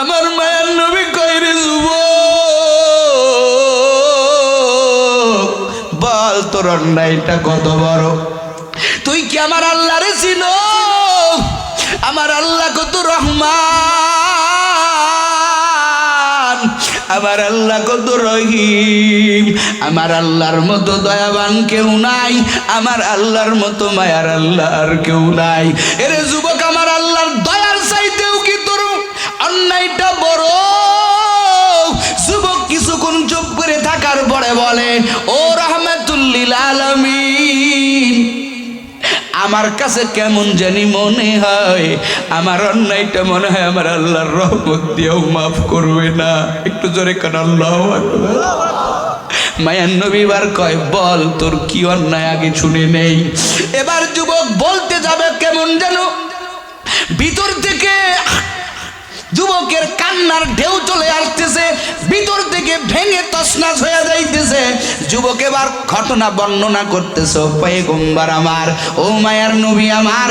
আমার মায়ের নবী কইরে যুব বল তোর অন্যায়টা কত বড়? তুই কি আমার আল্লাহরে ছিল আমার আল্লাহ কত রহমান? আমার আল্লাহ কত রহিম? আমার আল্লাহর মতো দয়াবান কেউ নাই, আমার আল্লাহর মতো মায়ার আল্লাহ আর কেউ নাই। এরে যুবক পরে বলে, ও রহমাতুল্লিল আলামিন, আমার কাছে কেমন জানি মনে হয়, আমার অন্যায়টা মনে হয় আমার আল্লাহর রহমত দিয়েও মাফ করবে না একটু জোরে কেন, আল্লাহ। মায়ার নবীবার কয়, বল, তোর কি অন্যায় আগে শুনে নেই এবার যুবক বলতে যাবে কেমন যেন, ভিতর যুবকের কান্নার ঢেউ চলে আসতেছে, ভিতর থেকে ভেঙে তসনাস হয়ে যাইতেছে। যুবক এবার ঘটনা বর্ণনা করতেছে পেগম্বার আমার, ও মায়ার নবী আমার।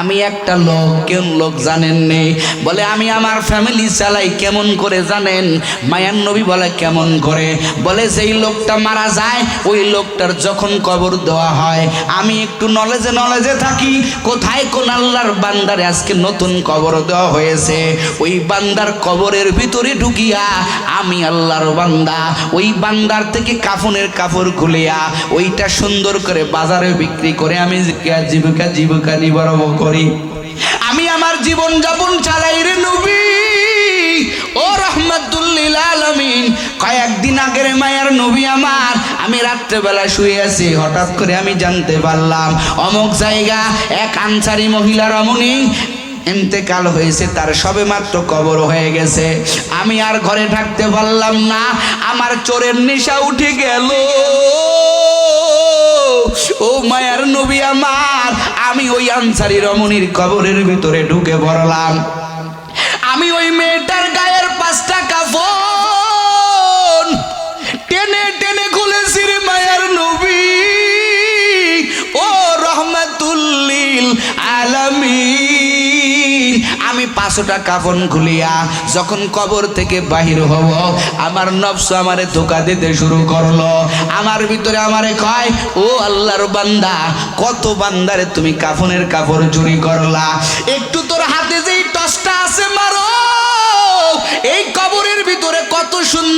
আমি একটা লোক কেন লোক জানেন নেই বলে, আমি আমার ফ্যামিলি চালাই, কেমন করে জানেন? মায়ার নবী বলে, কেমন করে? বলে, যেই লোকটা মারা যায়, ওই লোকটার যখন কবর দেওয়া হয়, আমি একটু নলেজে নলেজে থাকি, কোথায় কোন আল্লাহর বান্দারে আজকে নতুন কবর দেওয়া হয়েছে? ওই বান্দার কবরের ভিতরে ঢুকিয়া, আমি আল্লাহর বান্দা, ওই বান্দার থেকে কাফনের কাপড় খুলিয়া, ওইটা সুন্দর করে বাজারে বিক্রি করে আমি জীবিকা জীবিকা নিবারণ করি। আমি আমার জীবন যাপন চালাই রে নবী। ও রহমতুল্লিল আলমিন, কয়েকদিন আগের মায়ের নবী আমার। আমি রাত্রেবেলা শুয়ে আছি, হঠাৎ করে আমি জানতে পারলাম, অমুক জায়গা এক আনসারি মহিলা রমণী, ইন্তেকাল হয়েছে, তার সবে মাত্র কবর হয়ে গেছে। আমি আর ঘরে থাকতে পারলাম না, আমার চোরের নেশা উঠে গেল। ও মায়ার নবী আমার। আমি ওই আনসারি রমণীর কবরের ভিতরে ঢুকে পড়লাম। আমি ওই মেয়েটার গায়ের পাঁচটা কাফন পাঁচটা কাফন খুলিয়া যখন কবর থেকে বাহির হব, আমার নবস আমারে ধোকা দিতে শুরু করল। আমার ভিতরে আমারে কয়, ও আল্লাহর বান্দা, কত বান্দারে তুমি কাফনের কাপড় চুরি করলা? একটু তোর হাতে যেই টসটা আছে মারো।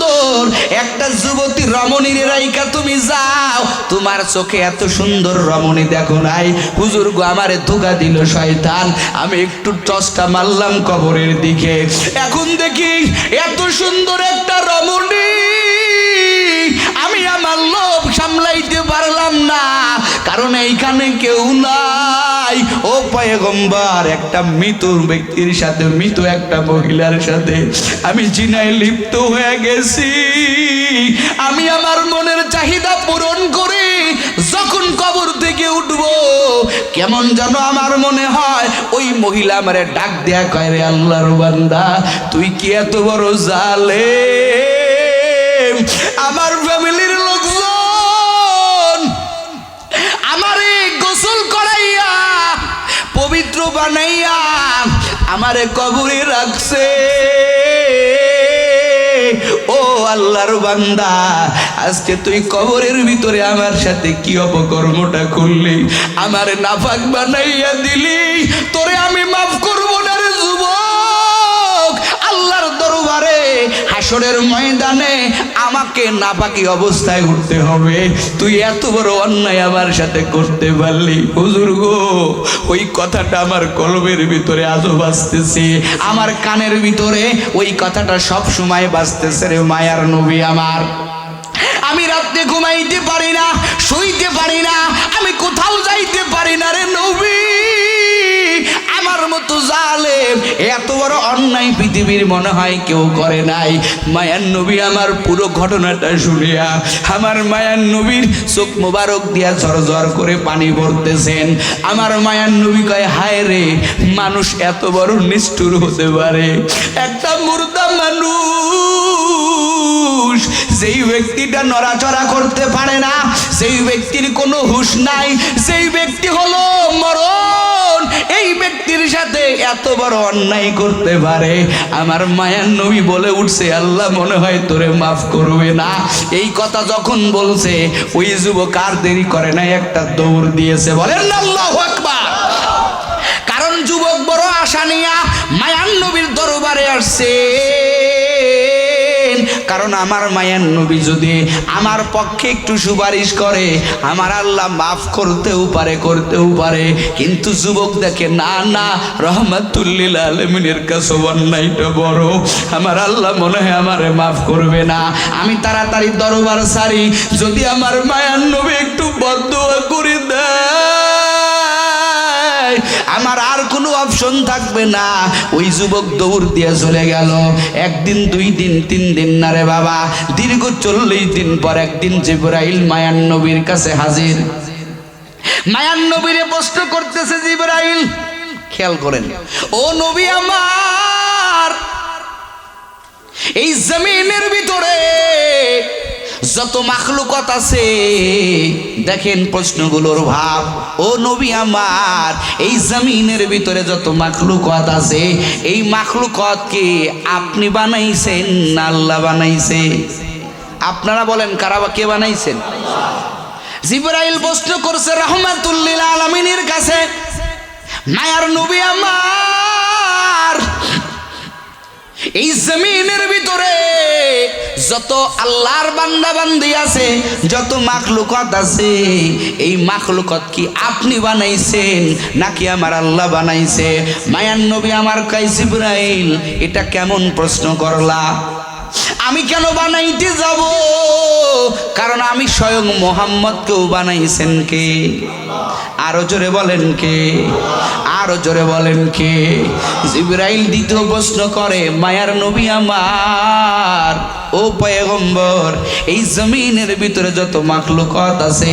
সুন্দর। একটা যুবতী রমণীর রাইকা তুমি যাও। তোমার চোখে এত সুন্দর রমণী দেখো নাই। হুজুর গো, আমারে ধোকা দিল শয়তান। আমি একটু টসটা মারলাম কবরের দিকে। এখন দেখি, এত সুন্দর একটা পারলাম না। কারণ এইখানে কেউ নাই। ও পয়গম্বর, একটা মৃত ব্যক্তির সাথে, মৃত একটা মহিলার সাথে আমি জিনায় লিপ্ত হয়ে গেছি। আমি আমার মনের চাহিদা পূরণ করে যখন কবর থেকে উঠব, কেমন যেন আমার মনে হয়, ওই মহিলা আমারে ডাক দেয়া কয় রে আল্লাহর বান্দা, তুই কি এত বড় জালে আমারে কবরে রাখছে। ও আল্লাহর বান্দা, আজকে তুই কবরের ভিতরে আমার সাথে কি অপকর্মটা করলি? আমার নাফাক বানাইয়া দিলি, তোরে আমি মাফ করব। হাসরের ময়দানে আমাকে নাপাকি অবস্থায় উঠতে হবে। তুই এত বড় অন্যায় আমার সাথে করতে পারলি। হুজুর গো, ওই কথাটা আমার কলমের ভিতরে আজও বাজতেছে। আমার কানের ভিতরে ওই কথাটা সব সময় বাজতেছে রে মায়ার নবী আমার। আমি রাত্রে ঘুমাইতে পারি না, শুইতে পারি না, আমি অন্যায় পৃথিবীর মনে হয় কেউ করে নাই। মায়ার নবী আমার পুরো ঘটনাটা শুনিয়া, আমার মায়ার নবীর চোখ মোবারক দিয়া ঝরঝর করে পানি ভরতেছেন। আমার মায়ার নবী কয়, হায় রে, মানুষ এত বড় নিষ্ঠুর হতে পারে। একটা মুর্দা মানুষ, যেই ব্যক্তিটা নড়াচড়া করতে পারে না, সেই ব্যক্তির কোনো হুশ নাই। সেই ব্যক্তি হলো মরণ। সাথে এত বড় অন্যায় করতে পারে? আমার মায়ার নবী বলে উঠছে, আল্লাহ মনে হয় তোরে মাফ করবে না। এই কথা যখন বলছে, ওই যুবক আর দেরি করে না, একটা দৌড় দিয়েছে। বলেন আল্লাহ আকবার! কারণ যুবক বড় আশা নিয়া মায়ান নবীর দরবারে আসছে। কারণ আমার মায়ান নবী যদি আমার পক্ষে একটু সুপারিশ করে, আমার আল্লাহ মাফ করতেও পারে করতেও পারে। কিন্তু যুবক দেখে, না না, রহমাতুল্লিল আলমিনের কাছে অন্যায়টা বড়। আমার আল্লাহ মনে হয় আমারে মাফ করবে না। আমি তাড়াতাড়ি দরবার সারি। যদি আমার মায়ান নবী একটু বদ্ধ করে দেয় আমার আর কোনো অপশন থাকবে না। ওই যুবক দৌড় দিয়ে চলে গেল। একদিন, দুই দিন, তিন দিন, না রে বাবা, দীর্ঘ চল্লিশ দিন পর একদিন জিব্রাইল মায়ান নবীর কাছে হাজির। মায়ান নবীরে প্রশ্ন করতেছে জিব্রাইল, খেয়াল করেন, ও নবী আমার, এই জমিনের ভিতরে যত মাখলুকত আছে, দেখেন প্রশ্নগুলোর ভাব। ও নবী আমার, এই জমিনের ভিতরে যত মাখলুকত আছে, এই মাখলুকতকে আপনি বানাইছেন না আল্লাহ বানাইছে? আপনারা বলেন, কারা কে বানাইছেন? জিব্রাইল প্রশ্ন করছে, রহমাতুল্লিল আলমিনের কাছে, মায়ার নবী আমার, এই জমিনের ভিতরে যত আল্লাহর বান্দা বান্দি আছে, যত মাখলুকত আছে, এই মাখলুকত কি আপনি বানাইছেন নাকি আমার আল্লাহ বানাইছে? মায়ান নবী আমার কাইস ইব্রাহিম এটা কেমন প্রশ্ন করলা? আমি কেন বানাইতে যাব? কারণ আমি স্বয়ং মোহাম্মদকেও বানাইছেন কে? আরও জোরে বলেন কে? আরও জোরে বলেন কে? জিব্রাইল দ্বিতীয় প্রশ্ন করে, মায়ার নবী আমার, ও পয়গম্বর, এই জমিনের ভিতরে যত মাখলুকত আছে,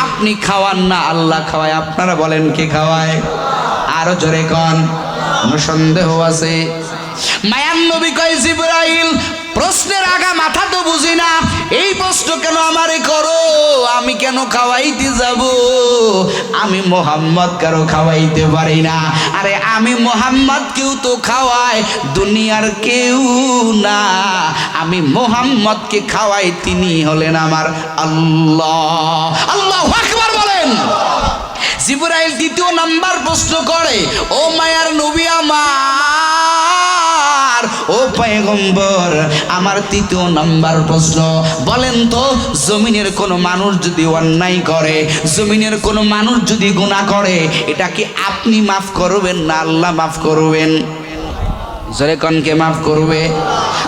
আপনি খাওয়ান না, আল্লাহ খাওয়ায়। আপনারা বলেন কে খাওয়ায়? আরও জোরে কন। সন্দেহ আছে? মায়ার নবী কয়, জিব্রাইল প্রশ্নের আগা মাথা তো বুঝি না। এই প্রশ্ন কেন আমারে করো? আমি কেন খাওয়াইতে যাব? আমি মোহাম্মদ কারও খাওয়াইতে পারি না। আরে আমি মোহাম্মদ কেউ তো খাওয়াই দুনিয়ার কেউ না। আমি মোহাম্মদকে খাওয়াই, তিনি হলেন আমার আল্লাহ। আল্লাহ আকবার বলেন। জিব্রাইল দ্বিতীয় নাম্বার প্রশ্ন করে, ও মায়ার নবী আমার। পয়গম্বর, আমার তৃতীয় নাম্বার প্রশ্ন। বলেন তো, জমিনের কোনো মানুষ যদি অন্যায় করে, জমিনের কোনো মানুষ যদি গুনাহ করে, এটা কি আপনি মাফ করবেন না আল্লাহ মাফ করবেন? কনকে মাফ করবে?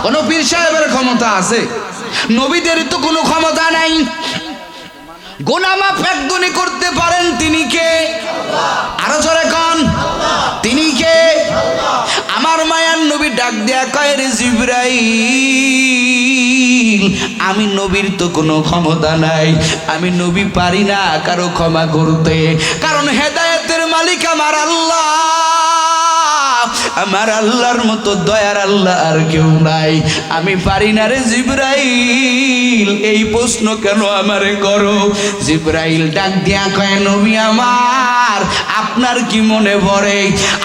কোন পীর সাহেবের ক্ষমতা আছে? নবীদের তো কোনো ক্ষমতা নাই। গোনামাফ একদনই করতে পারেন তিনি কে? আরও জোরে কন। তিনি কে? আমার ডাক দেয়া জিব্রাইল, আমি নবীর তো কোনো ক্ষমতা নাই। আমি নবী পারি না কারও ক্ষমা করতে। কারণ হেদায়েতের মালিক আমার আল্লাহ। আমার আল্লাহর মতো দয়ার আল্লাহ আর কেউ নাই। আমি পারি না রে জিব্রাইল, এই প্রশ্ন কেন আমারে করো? জিব্রাইল ডাক দিয়া কয়, নবী আমার আপনার কি মনে পড়ে?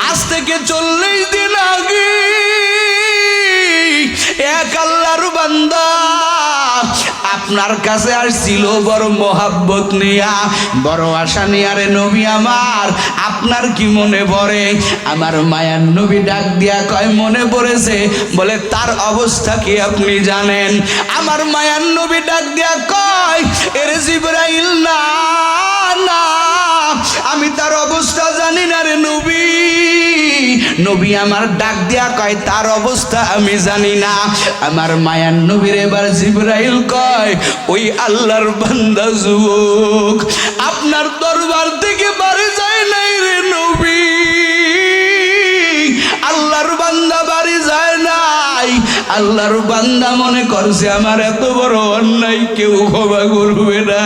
আজ থেকে চল্লিশ দিন আগে এক আল্লাহর বান্দা আপনার কাছে আসছিল বড় মোহাব্বত নিয়া, বড় আশা নিয়া রে নবী আমার, আপনার কি মনে পড়ে? আমার মায়ার নবী ডাক দিয়া কয়, মনে পড়েছে? বলে, তার অবস্থা কি আপনি জানেন? আমার মায়ার নবী ডাক দিয়া কয়, এর জিব্রাইল না জানি না রে নবী। নবী আমার ডাক দিয়া কয়, তার অবস্থা আমি জানি না। আমার মায়ার নবীর এবার জিব্রাইল কয়, ওই আল্লাহর বান্দা যুবক, আপনার দরবার থেকে বাড়ি আল্লাহর বান্দা মনে করছে আমার এত বড় অন্যায়, কেউ ক্ষমা করবে না।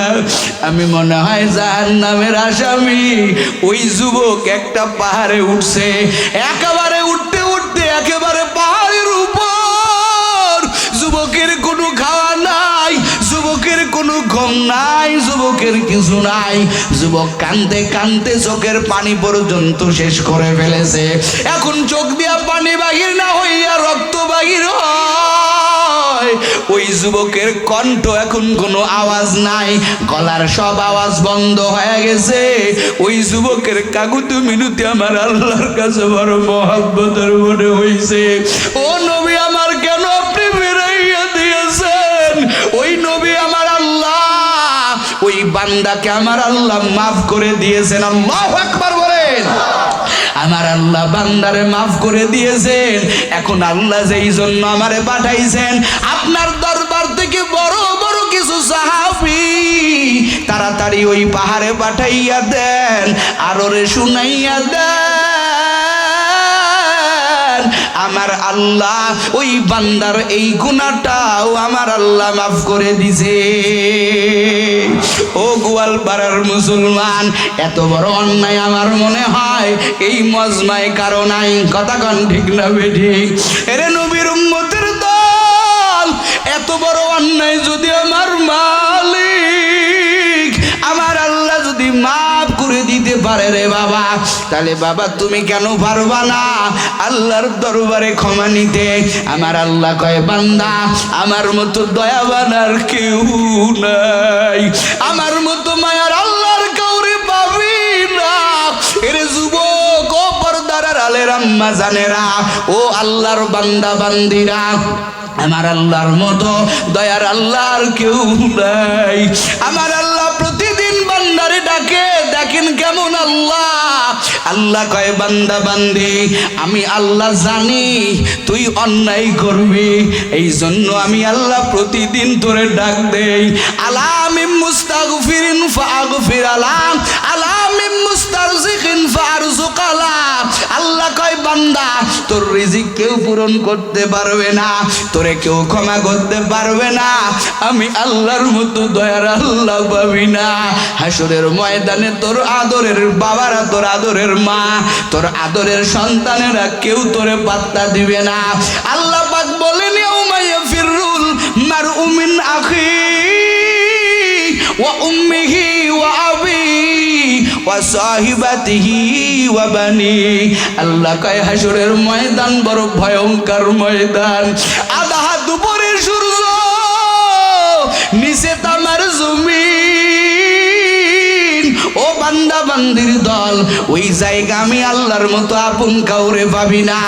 আমি মনে হয় জাহান নামের আসামি। ওই যুবক একটা পাহাড়ে উঠছে, একেবারে যুবকের নাই, যুবকের কিছু নাই। যুবক কানতে কানতে চোখের পানি পর্যন্ত শেষ করে ফেলেছে। এখন চোখ দিয়া পানি বাহির না হইয়া রক্ত বাহির ওই যুবকের কণ্ঠ এখন কোনো আওয়াজ নাই। গলার সব আওয়াজ বন্ধ হয়ে গেছে। ওই যুবকের কাকুতি মিনতি আমার আল্লাহর কাছে বড় মহাব্বতের মনে হইছে। ও নবী বান্দাকে আমার আল্লাহ মাফ করে দিয়েছেন, আল্লাহ একবার বলেন। আমার আল্লাহ বান্দারে মাফ করে দিয়েছেন, এখন আল্লাহ যেই জন্য আমারে পাঠাইছেন, আপনার দরবার থেকে বড় বড় কিছু সাহাফি তাড়াতাড়ি ওই পাহাড়ে পাঠাইয়া দেন, আর ওরে শুনাইয়া দেন। আমার আল্লাহ, ওই বান্দার এই গুণাটাও আমার আল্লাহ মাফ করে দিছে। ও গোয়ালপাড়ার মুসলমান, এত বড় অন্যায় আমার মনে হয়, এই মজমায় কারও নাই, কথা কন ঠিক না বেঠি। এরে নবীর উম্মতের দল, এত বড় অন্যায় যদি আমার তাহলে বাবা, তুমি কেন পারবা না? আল্লাহর দরবারে ক্ষমা নিতে। আমার আল্লাহ কয়, বান্দা, আমার মতো দয়াবান আর কেউ নাই। আমার মতো মায়ার আল্লাহর কাউরে পাবি না। এরে যুবক ও পর্দার আলের আম্মা জানেরা, ও আল্লাহর বান্দা বান্দিরা, আমার আল্লাহর মতো দয়ার আল্লাহর কেউ নাই। আমার আল্লাহ ডাকে দেখেন কেমন আল্লাহ। আল্লাহ কয়, বান্দা, বান্দি, আমি আল্লাহ জানি, তুই অন্যায় করবি। এই জন্য আমি আল্লাহ প্রতিদিন তোরে ডাক দেই আলামি মুস্তাগফিরিন ফাগফির আলাম আলামি মুস্তারজিকিন ফারজু বান্দা, তোর রিজিক কেউ পূরণ করতে পারবে না, তোরে কেউ ক্ষমা করতে পারবে না। আমি আল্লাহর মতো দয়ার আল্লাহ পাবি না। হাসরের ময়দানে তোর আদরের বাবারা তোর আদরের মা, তোর আদরের সন্তানেরা কেউ তোরে পাত্তা দিবে না। আল্লাহ পাক বলেন ফিরুল মার উমিন আখি ওয়া উম্মিহি ওয়া আবি ওয়া সাহিবাতিহি ওয়া বানি। আল্লাহ কয়, হাসরের ময়দান বড় ভয়ঙ্কর ময়দান। আধা দুপুরের সূর্য নিচে বান্দা বান্দির দল। ওই জায়গা আমি আল্লাহর মতো আপন কাউরে পাবি না।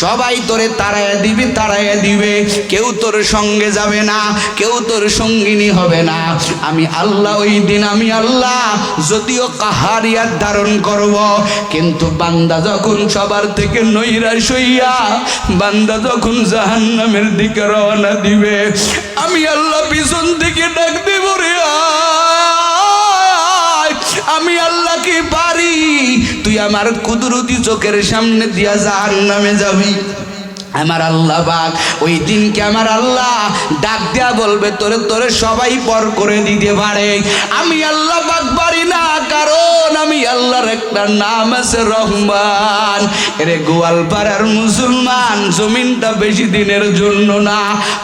সবাই তোরে তাড়াইয়া দিবে তাড়াইয়া দিবে। কেউ তোর সঙ্গে যাবে না, কেউ তোর সঙ্গিনী হবে না। আমি আল্লাহ, ওই দিন আমি আল্লাহ, যদিও কাহারিয়ার ধারণ করব, কিন্তু বান্দা যখন সবার থেকে নৈরাশ হইয়া, বান্দা যখন জাহান্নামের দিকে রওনা দিবে, আমি আল্লাহ পিছন থেকে ডাক দেব রে আয়। আমি আল্লাহ কি পারি। তুই আমার কুদরতি চোখের সামনে দিয়া জাহান নামে যাবি। আমার আল্লাহ বাক ওই দিনকে আমার আল্লাহ ডাক দেয়া বলবে, তোরে তোরে সবাই পর করে দিতে পারে। আমি আল্লাহ বাক পারি না কারণ আমি আল্লাহর একটা নাম আছে রহমান, এরে গোয়ালপাড়ার মুসলমান, জমিনটা বেশি দিনের জন্য না।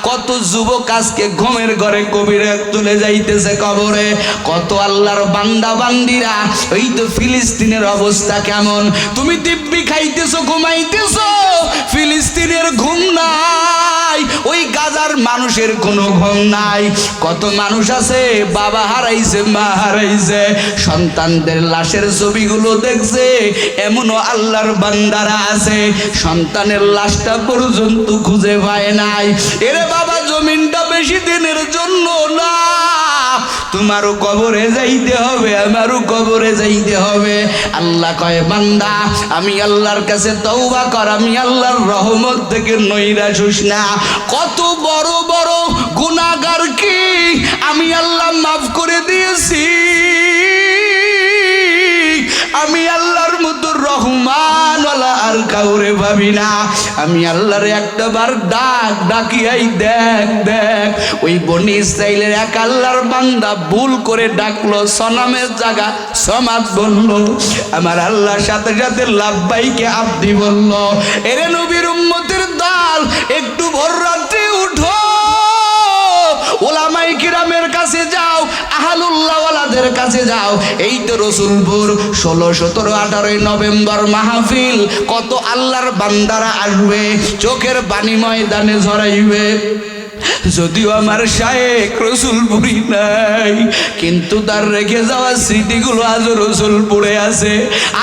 কত যুবক আজকে ঘুমের ঘরে কবিরে তুলে যাইতেছে কবরে, কত আল্লাহর বান্দা বান্দিরা ওই তো ফিলিস্তিনের অবস্থা কেমন? তুমি দিব্যি খাইতেছো, ঘুমাইতেছো? মানুষের কোনো ঘুম নাই। কত মানুষ আছে, বাবা হারাইছে, মা হারাইছে। সন্তানদের লাশের ছবিগুলো দেখছে, এমনও আল্লাহর বান্দারা আছে। সন্তানের লাশটা পর্যন্ত খুঁজে পায় নাই। এরে বাবা, জমিনটা বেশি দিনের জন্য না। তোমারও কবরে যাইতে হবে, আমারও কবরে যাইতে হবে। আল্লাহ কয়, বান্দা, আমি আল্লাহর কাছে তৌবা কর, আমি আল্লাহর রহমত থেকে নৈরাশ হইস না। কত বড় বড় গুনাহগার কি? আমি আল্লাহ মাফ করে দিয়েছি। আমি আল্লাহর মতো রহমান। আর কাউরে ভাবি না। আমি আল্লাহর একটা বার ডাক ডাকিয়াই দেখ দেখ। ওই বনি ইসরাইলের এক আল্লাহর বান্দা ভুল করে ডাকলো, সনামের জায়গা সমাজ বলল, আমার আল্লাহর সাথে সাথে লাভবাইকে আব্দি বলল, এরে নবীর উম্মতের দল, একটু ভোর রাত্রে উঠো। ওলামাই কিরামের কাছে যাও কাছে কাছে যাও। এই তো রসুলপুর, ষোলো, সতেরো, আঠারোই নভেম্বর মাহফিল। কত আল্লাহর বান্দারা আসবে, চোখের বাণী ময়দানে ঝরাইবে। যদিও আমার শায়েক রসুলপুরি নাই, কিন্তু তার রেখে যাওয়া স্মৃতিগুলো আজ রসুলপুরে আছে।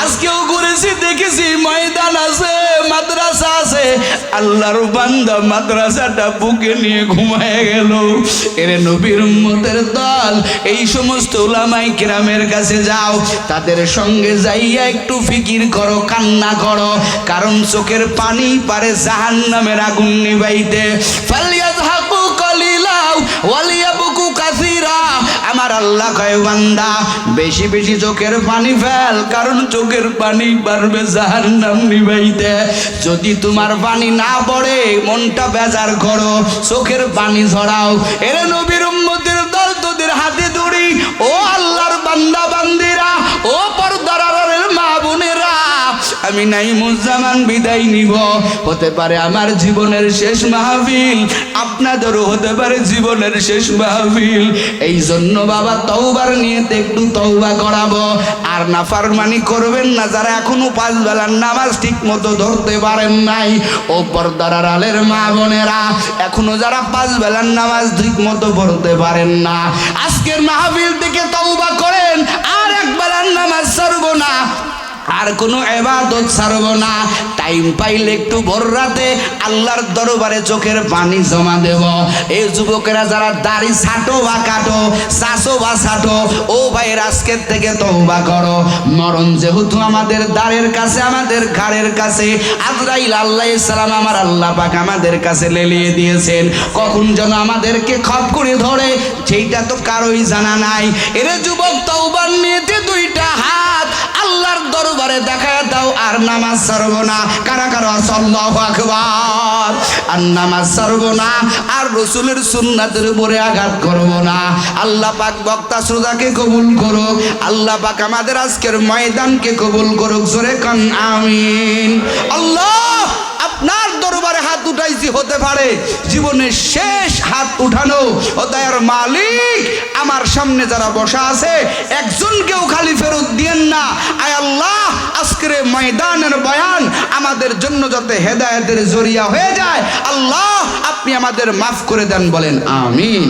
আজকেও ঘুরেছি, দেখেছি, ময়দান আছে, মাদ্রাসা আছে। আল্লাহর বান্দা মাদ্রাসাটা বুকে নিয়ে ঘুমায় গেল। এরে নবীর উম্মতের দল, এই সমস্ত ওলামাই কিরামের কাছে যাও। তাদের সঙ্গে যাইয়া একটু ফিকির করো, কান্না করো, কারণ চোখের পানি পারে জাহান নামের আগুন নিবাইতে। ফালিয়াজহাকু কলিলাও ওয়ালিয়াবুকু কাসিরা। আমার আল্লাহ কয়, বান্দা, বেশি বেশি চোখের পানি ফেল, কারণ চোখের পানি পারবে নাম নিবাইতে। যদি তোমার পানি না পড়ে, মনটা বেজার করো, চোখের পানি ঝরাও। এরে নবীর উম্মতের দল তোদের হাতে দড়ি। ও আল্লাহর বান্দা, বান্দিরা, ও পর্দার আমি নাই মুজামান বিদায় নিব। হতে পারে আমার জীবনের শেষ মাহফিল, আপনাদেরও হতে পারে জীবনের শেষ মাহফিল। এই জন্য বাবা তওবার নিয়ে একটু তওবা করাবো। আর না ফারমানি করবেন না, যারা এখনও পাঁচ বেলার নামাজ ঠিক মতো ধরতে পারেন নাই। ও পর্দার আড়ালের মা বোনেরা, এখনও যারা পাঁচ বেলার নামাজ ঠিক মতো পড়তে পারেন না। আজকের মাহফিল থেকে তৌবা করেন, আর এক বেলার নামাজ ছাড়বো না। আর কোনো এবাদত ছাড়ব না। টাইম পাইলে একটু ভোর রাতে আল্লাহর দরবারে চোখের পানি জমা দেব। এই যুবকেরা যারা দাড়ি ছাটো বা কাটো, চাষো বা ছাটো, ও ভাই আজকের থেকে তওবা করো। মরণ যেহেতু আমাদের দাঁড়ের কাছে, আমাদের ঘাড়ের কাছে, আজরাইল আল্লাহ সালাম আমার আল্লাহ পাক আমাদের কাছে লেলিয়ে দিয়েছেন। কখন যেন আমাদেরকে খপ করে ধরে, সেইটা তো কারোই জানা নাই। এরে যুবক তওবার নিয়েতে দুইটা হাত। দরবারে দেখা দাও আর নামাজ ছাড়ব না। কারা কারা সল্লাহ আকবার। আর নামাজ ছাড়ব না, আর রসুলের সুন্নাতের উপরে আঘাত করব না। আল্লাহ পাক বক্তা শ্রোতাকে কবুল করুক। আল্লাহ পাক আমাদের আজকের ময়দানকে কবুল করুক। সুরে কান, আমিন। আল্লাহ! আপনার দরবারে হাত উঠাইছি হতে পারে। জীবনের শেষ হাত উঠানো। ও দয়ার মালিক, আমার সামনে যারা বসা আছে, একজনকেও খালি ফেরত দিয়েন না। আয় আল্লাহ, আজকের ময়দানের বয়ান আমাদের জন্য যাতে হেদায়েতের জরিয়া হয়ে যায়। আল্লাহ, আপনি আমাদের মাফ করে দেন বলেন, আমিন।